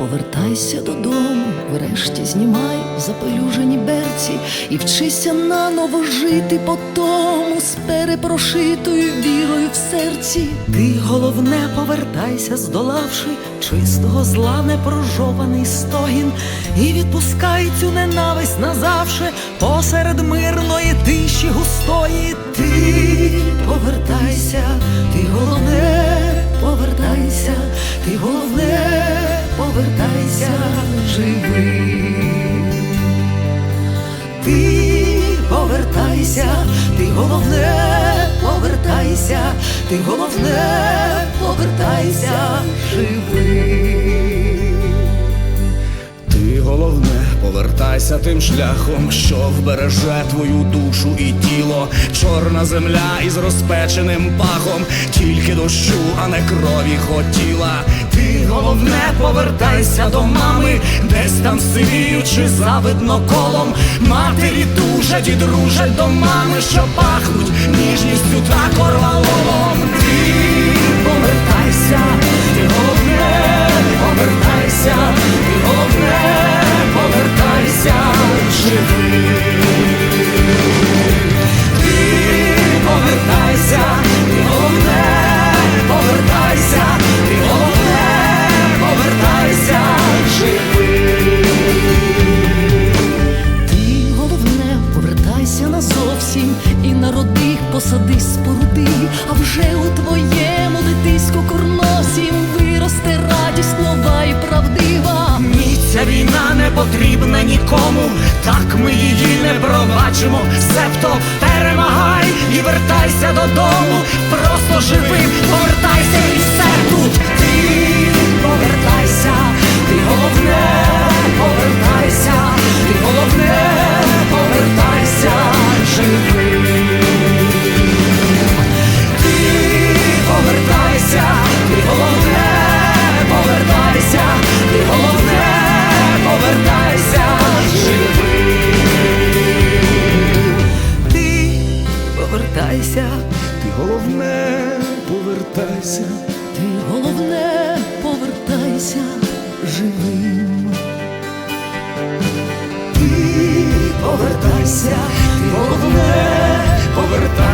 повертайся додому, врешті знімай запелюжені берці і вчися наново жити по тому з перепрошитою вірою в серці. Ти головне повертайся, здолавши чистого зла, непрожований стогін, і відпускай цю ненависть назавше посеред мирної тиші густої. Ти повертай. Ти головне, повертайся, ти головне, повертайся, повертайся тим шляхом, що вбереже твою душу і тіло, чорна земля із розпеченим пахом, тільки дощу, а не крові хотіла. Ти головне, повертайся до мами, десь там сивіючи завидно колом. Матері тужать і дружать до мами, що пахнуть ніжністю та корвалолом. Народи, посади споруди, а вже у твоєму дитиську курносім виросте радість нова і правдива. Ні, ця війна не потрібна нікому, так ми її не пробачимо. Себто перемагай і вертайся додому. Просто живим, повертайся і все тут. повертайся, ти головне повертайся живим. Ти повертайся, ти головне повертайся.